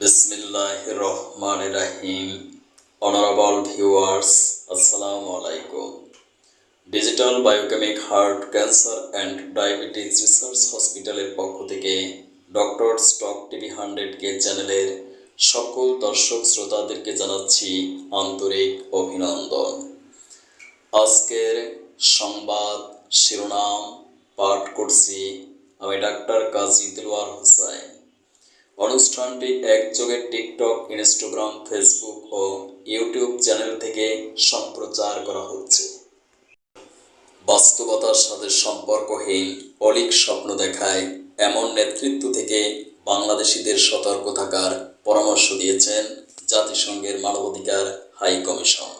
বিসমিল্লাহ রহমান রাহিম honourable viewers আসসালামু আলাইকুম digital biochemic heart cancer and diabetes research হসপিটালের পক্ষ থেকে doctor stock TV hundred K চ্যানেলের সকল দর্শক শ্রোতাদেরকে জানাচ্ছি আন্তরিক অভিনন্দন। আজকের সংবাদ শিরোনাম পাঠ করছি আমি ডাক্তার কাজী দিলওয়ার হোসাইন অনুষ্ঠানটি একযোগে টিকটক, ইনস্টাগ্রাম, ফেসবুক ও ইউটিউব চ্যানেল থেকে সম্প্রচার করা হচ্ছে। বাস্তবতার সাথে সম্পর্কহীন অলিক স্বপ্ন দেখায় এমন নেতৃত্ব থেকে বাংলাদেশিদের সতর্ক থাকার পরামর্শ দিয়েছেন জাতিসংঘের মানবাধিকার হাই কমিশন।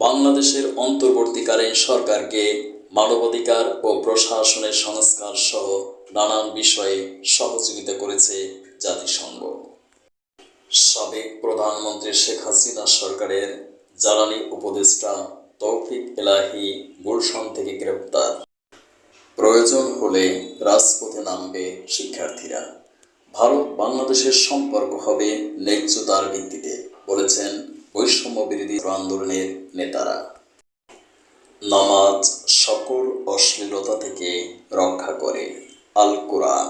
বাংলাদেশের অন্তর্বর্তীকালীন সরকারকে মানবাধিকার ও প্রশাসনের সংস্কার সহ নানান বিষয়ে সহযোগিতা করেছে প্রধানমন্ত্রী শেখ হাসিনা সরকারের জ্বালানি উপদেষ্টা তৌফিক এলাহি গুলশান থেকে গ্রেপ্তার। প্রয়োজন হলে রাজপথে নামবে শিক্ষার্থীরা। ভারত বাংলাদেশের সম্পর্ক হবে ন্যায্যতার ভিত্তিতে, বলেছেন বৈষম্য বিরোধী আন্দোলনের নেতারা। নামাজ সকল অশ্লীলতা থেকে রক্ষা করে আল কোরআন